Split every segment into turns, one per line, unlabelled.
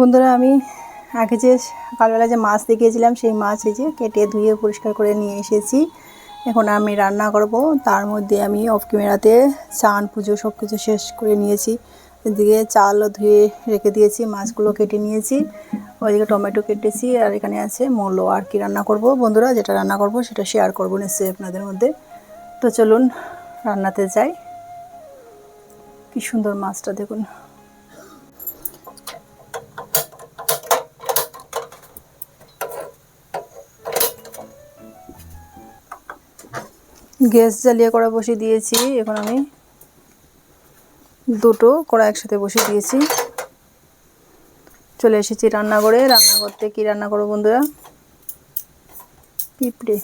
বন্ধুরা, আমি আগে যে সকালবেলা যে মাছ দেখিয়েছিলাম, সেই মাছ এই যে কেটে ধুয়ে পরিষ্কার করে নিয়ে এসেছি। এখন আমি রান্না করব। তার মধ্যে আমি অফ ক্যামেরাতে চান পুজো সব কিছু শেষ করে নিয়েছি। এদিকে চালও ধুয়ে রেখে দিয়েছি, মাছগুলো কেটে নিয়েছি। ওইদিকে টমেটো কেটেছি, আর এখানে আছে মূলো। আর কি রান্না করব বন্ধুরা, যেটা রান্না করব সেটা শেয়ার করব নিশ্চয়ই আপনাদের মধ্যে। তো চলুন, রান্নাতে যাই। কি সুন্দর মাছটা, দেখুন। গ্যাস জ্বালিয়ে কড়া বসিয়ে দিয়েছি। এখন আমি দুটো কড়া একসাথে বসিয়ে দিয়েছি। চলে এসেছি রান্নাঘরে। রান্না করতে কি রান্না করব বন্ধুরা? পিঁপড়ে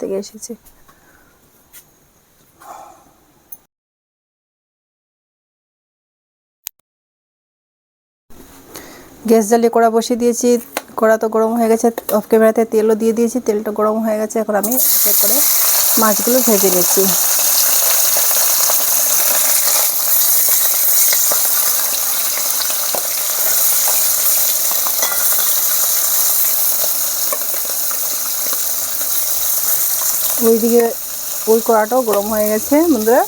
থেকে এসেছে? গ্যাস জ্বালিয়ে কড়া বসিয়ে দিয়েছি। কড়া তো গরম হয়ে গেছে অফ ক্যামেরাতে তেলও দিয়ে দিয়েছি, তেলটা গরম হয়ে গেছে। এখন আমি এতে করে মাছগুলো ভেজে নিচ্ছি। ওইদিকে ওই কড়াটাও গরম হয়ে গেছে, বন্ধুরা।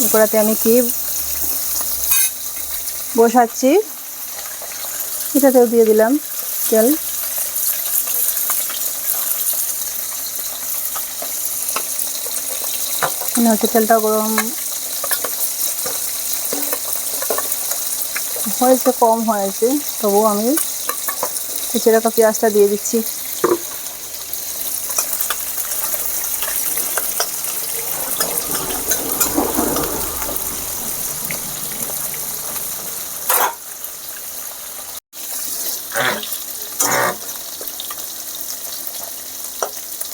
ওই কড়াতে আমি কি বসাচ্ছি, এটাতেও দিয়ে দিলাম তেল। মনে হচ্ছে তেলটা গরম। হয়েছে কম হয়েছে তবুও আমি কিছু রাখা পেঁয়াজটা দিয়ে দিচ্ছি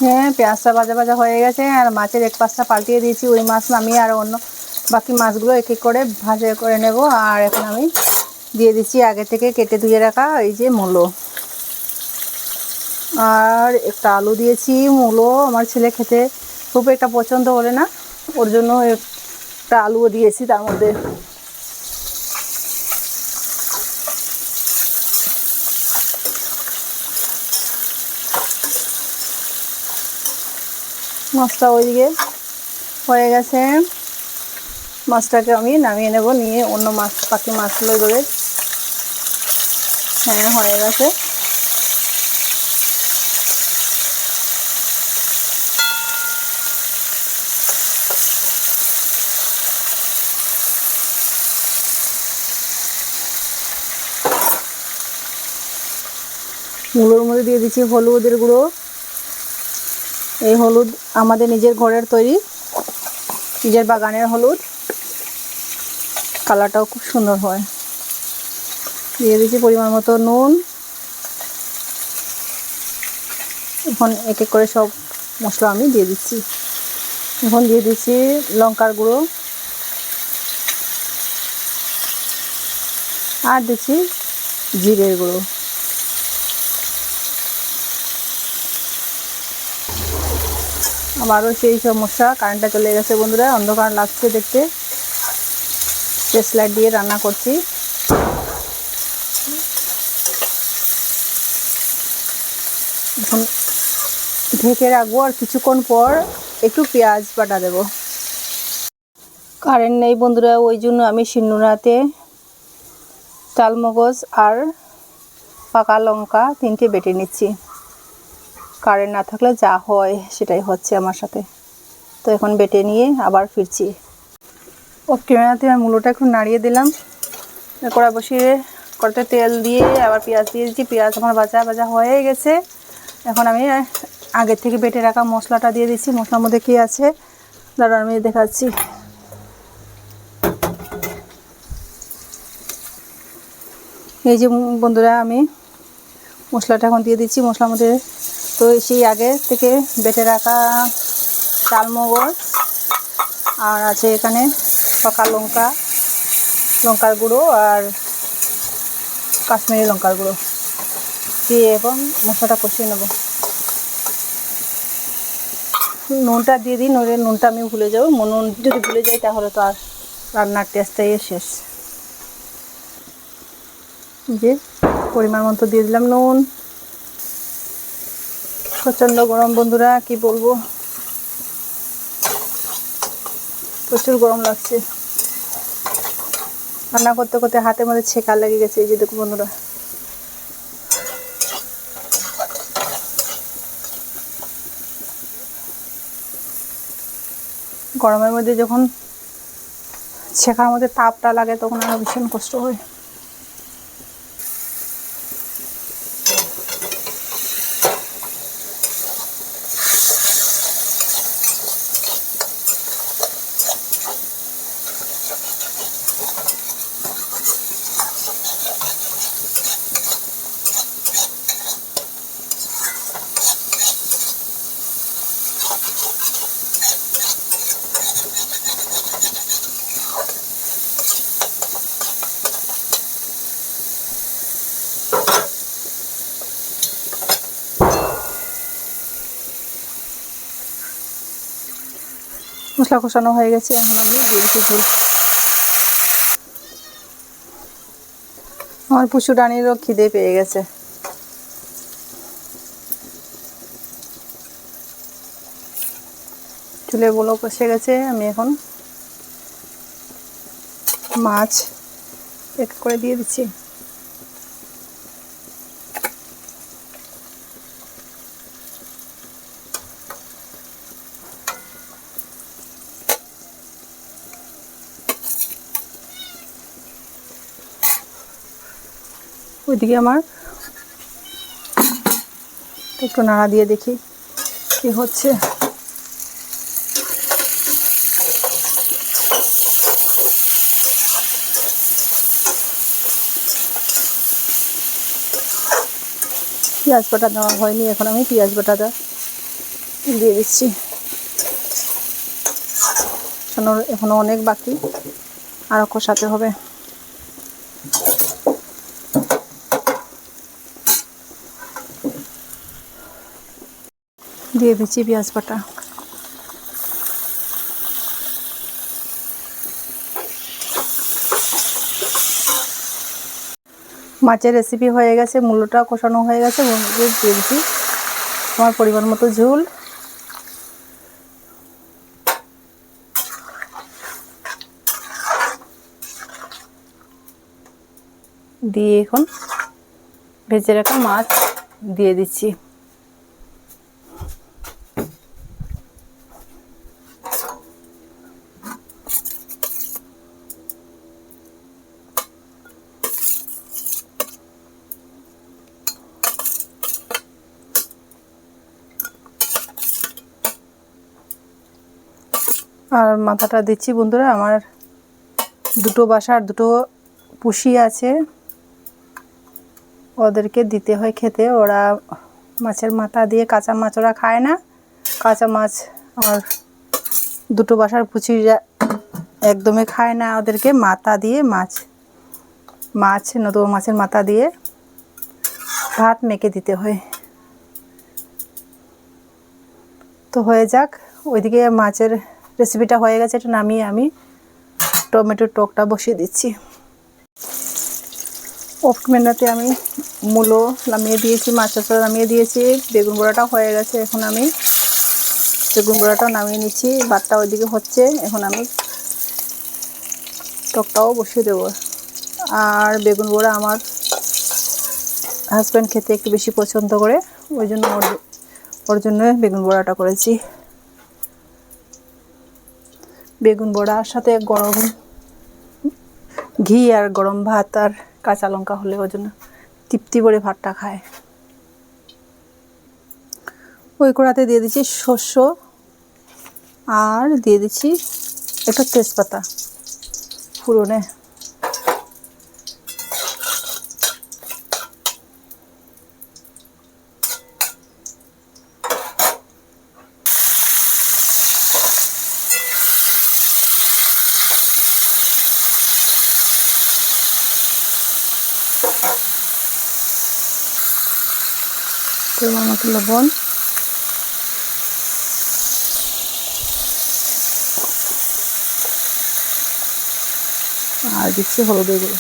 হ্যাঁ পেঁয়াজটা ভাজা ভাজা হয়ে গেছে, আর মাছের এক পাশটা পাল্টিয়ে দিয়েছি, ওই মাছ নামিয়ে আর অন্য বাকি মাছগুলো এক এক করে ভাজা করে নেব। আর এখন আমি দিয়ে দিচ্ছি আগে থেকে কেটে ধুয়ে রাখা এই যে মূলো। আর একটা আলু দিয়েছি, মূলো আমার ছেলে খেতে খুব একটা পছন্দ করে না, ওর জন্য একটা আলুও দিয়েছি তার মধ্যে। মাছটা ওইদিকে হয়ে গেছে। মাছটাকে আমি নামিয়ে নেব, নিয়ে অন্য মাছ বাকি মাছগুলো ধরে হ্যাঁ হয়ে গেছে। মুলোর মধ্যে দিয়ে দিচ্ছি হলুদের গুঁড়ো। এই হলুদ আমাদের নিজের ঘরের তৈরি, নিজের বাগানের হলুদ। কালারটাও খুব সুন্দর হয়। দিয়ে দিচ্ছি পরিমাণ মতো নুন। এখন এক এক করে সব মশলা আমি দিয়ে দিচ্ছি। এখন দিয়ে দিচ্ছি লঙ্কার গুঁড়ো। আর দিচ্ছি জিরের গুঁড়ো। আবারও সেই সমস্যা, কারেন্টটা চলে গেছে বন্ধুরা, অন্ধকার লাগছে দেখতে। স্পেস লাইট দিয়ে রান্না করছি। ঢেকে রাখব আর কিছুক্ষণ পর একটু পেঁয়াজ বাটা দেব। কারেন্ট নেই বন্ধুরা, ওই জন্য আমি শিলনোড়াতে চালমগজ আর পাকা লঙ্কা তিনটে বেটে নিচ্ছি। কারেন্ট না থাকলে যা হয় সেটাই হচ্ছে আমার সাথে। তো এখন বেটে নিয়ে আবার ফিরছি। ও ক্যামেরাতে আমি মূলোটা একটু নাড়িয়ে দিলাম। কড়া বসিয়ে কড়াতে তেল দিয়ে আবার পেঁয়াজ দিয়ে দিচ্ছি। পেঁয়াজ আমার ভাজা ভাজা হয়ে গেছে। এখন আমি আগের থেকে বেটে রাখা মশলাটা দিয়ে দিচ্ছি। মশলার মধ্যে কী আছে? দাঁড়া আমি দেখাচ্ছি। এই যে বন্ধুরা, আমি মশলাটা এখন দিয়ে দিচ্ছি। মশলার মধ্যে তো সেই আগে থেকে বেটে রাখা চালমগজ আর আছে এখানে পাকা লঙ্কা, লঙ্কার গুঁড়ো আর কাশ্মীরি লঙ্কার গুঁড়ো। দিয়ে এখন মশলাটা কষিয়ে নেব। নুনটা দিয়ে দিই, নইলে নুনটা আমি ভুলে যাব। নুন যদি ভুলে যাই তাহলে তো আর রান্নার টেস্টটাই শেষ। যে পরিমাণ মতো দিয়ে দিলাম নুন। প্রচণ্ড গরম বন্ধুরা, কি বলব? প্রচুর গরম লাগছে। রান্না করতে করতে হাতের মধ্যে ছেঁকা লেগে গেছে, এই যে দেখো বন্ধুরা। গরমের মধ্যে যখন ছেঁকার মধ্যে তাপটা লাগে, তখন আরও ভীষণ কষ্ট হয়। মশলা কষানো হয়ে গেছে, এখন আমি দিয়ে দিচ্ছি আমার পুষু ডানিরও খিদে পেয়ে গেছে। চুলে বলো কষে গেছে, আমি এখন মাছ এক করে দিয়ে দিচ্ছি। ওইদিকে আমার। একটু নাড়া দিয়ে দেখি কি হচ্ছে। পেঁয়াজ বাটা দেওয়া হয়নি, এখন আমি পেঁয়াজ বাটাটা দিয়ে দিচ্ছি। এখনও এখনও অনেক বাকি আরও কষাতে হবে। দিয়ে দিচ্ছি পেঁয়াজ বাটা। মাছের রেসিপি হয়ে গেছে মূল্যটা কষানো হয়ে গেছে দিয়ে দিয়েছি আমার পরিমাণ মতো ঝোল। দিয়ে এখন ভেজে রাখা মাছ দিয়ে দিচ্ছি। আর মাথাটা দিচ্ছি বন্ধুরা, আমার দুটো বাসার দুটো পুষি আছে। ওদেরকে দিতে হয় খেতে, ওরা মাছের মাথা দিয়ে কাঁচা মাছ ওরা খায় না। কাঁচা মাছ আমার দুটো বাসার পুচিরা একদমই খায় না ওদেরকে, মাথা দিয়ে মাছ মাছ নতুন মাছের মাথা দিয়ে ভাত মেখে দিতে হয়। তো হয়ে যাক, ওইদিকে মাছের রেসিপিটা হয়ে গেছে, এটা নামিয়ে আমি টমেটোর টকটা বসিয়ে দিচ্ছি। অফ ক্যামেরাতে আমি মূলো নামিয়ে দিয়েছি মাছ চাষা নামিয়ে দিয়েছি, বেগুন বড়াটা হয়ে গেছে, এখন আমি বেগুন বড়াটাও নামিয়ে নিচ্ছি, ভাতটা ওইদিকে হচ্ছে, এখন আমি টকটাও বসিয়ে দেবো। আর বেগুন বড়া আমার হাজব্যান্ড খেতে একটু বেশি পছন্দ করে, ওই জন্য ওর ওর জন্য বেগুন বড়াটা করেছি। বেগুন বড়ার সাথে গরম ঘি আর গরম ভাত আর কাঁচা লঙ্কা হলে ওই জন্য তৃপ্তি করে ভাতটা খায়। ওই কড়াতে দিয়ে দিচ্ছি শস্য আর দিয়ে দিচ্ছি একটা তেজপাতা, ফুরনে। পরিমাণ মতো লবণ আর দিচ্ছি হলুদের গুঁড়ো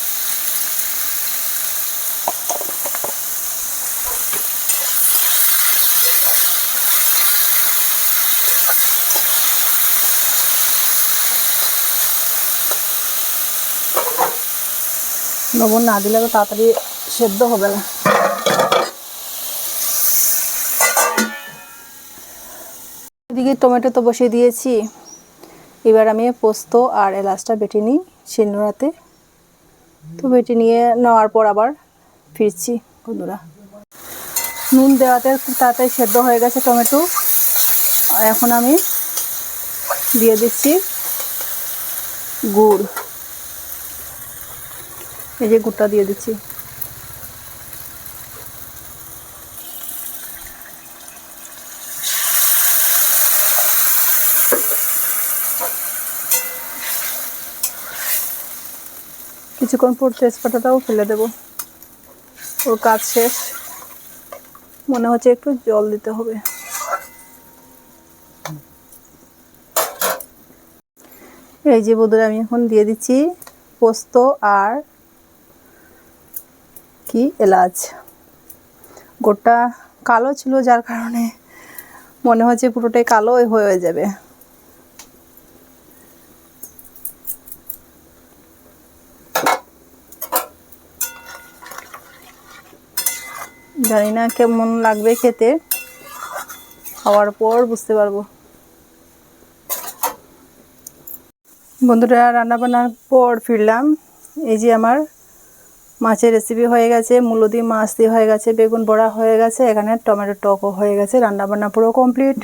লবণ না দিলে তো তাড়াতাড়ি সেদ্ধ হবে না। এদিকে টমেটো তো বসিয়ে দিয়েছি? এবার আমি পোস্ত আর এলাচটা বেটে নিই শিলনোড়াতে। তো বেটে নিয়ে নেওয়ার পর আবার ফিরছি, বন্ধুরা। নুন দেওয়াতে তাড়াতাড়ি সেদ্ধ হয়ে গেছে টমেটো। আর এখন আমি দিয়ে দিচ্ছি গুড়। এই যে গুড়টা দিয়ে দিচ্ছি। কিছুক্ষণ পর তেজপাতাটাও ফেলে দেব। ওর কাজ শেষ। মনে হচ্ছে একটু জল দিতে হবে। এই যে বন্ধুরা, আমি এখন দিয়ে দিচ্ছি পোস্ত আর কি, এলাচ। গোটা কালো ছিল যার কারণে মনে হচ্ছে পুরোটাই কালো হয়ে যাবে। জানি না কেমন লাগবে খেতে। খাওয়ার পর বুঝতে পারব। বন্ধুরা রান্না বান্নার পর ফিরলাম। এই যে আমার মাছের রেসিপি হয়ে গেছে, মূলো দিয়ে মাছ দিয়ে হয়ে গেছে, বেগুন বড়া হয়ে গেছে, এখানে টমেটো টকও হয়ে গেছে রান্না বান্না পুরো কমপ্লিট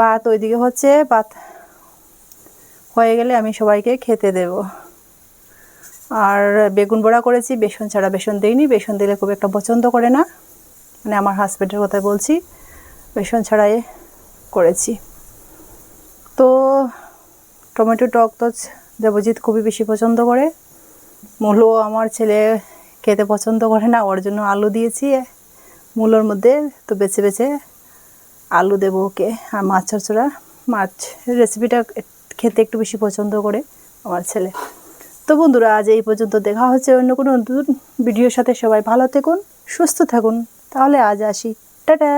ভাত ওইদিকে হচ্ছে, ভাত হয়ে গেলে আমি সবাইকে খেতে দেব। আর বেগুন বড়া করেছি, বেসন ছাড়া বেসন দিইনি, বেসন দিলে খুব একটা পছন্দ করে না। মানে আমার হাজব্যান্ডের কথা বলছি, বেসন ছাড়াই করেছি। তো টমেটো টক তো দেবজিৎ খুবই বেশি পছন্দ করে। মূলো আমার ছেলে খেতে পছন্দ করে না, ওর জন্য আলু দিয়েছি। মূলোর মধ্যে তো বেছে বেছে আলু দেবো ওকে। আর মাছ চড়চড়া মাছ রেসিপিটা খেতে একটু বেশি পছন্দ করে আমার ছেলে। তো বন্ধুরা, আজ এই পর্যন্ত দেখা হচ্ছে অন্য কোনো ভিডিওর সাথে। সবাই ভালো থাকুন, সুস্থ থাকুন। তাহলে আজ আসি। টাটা!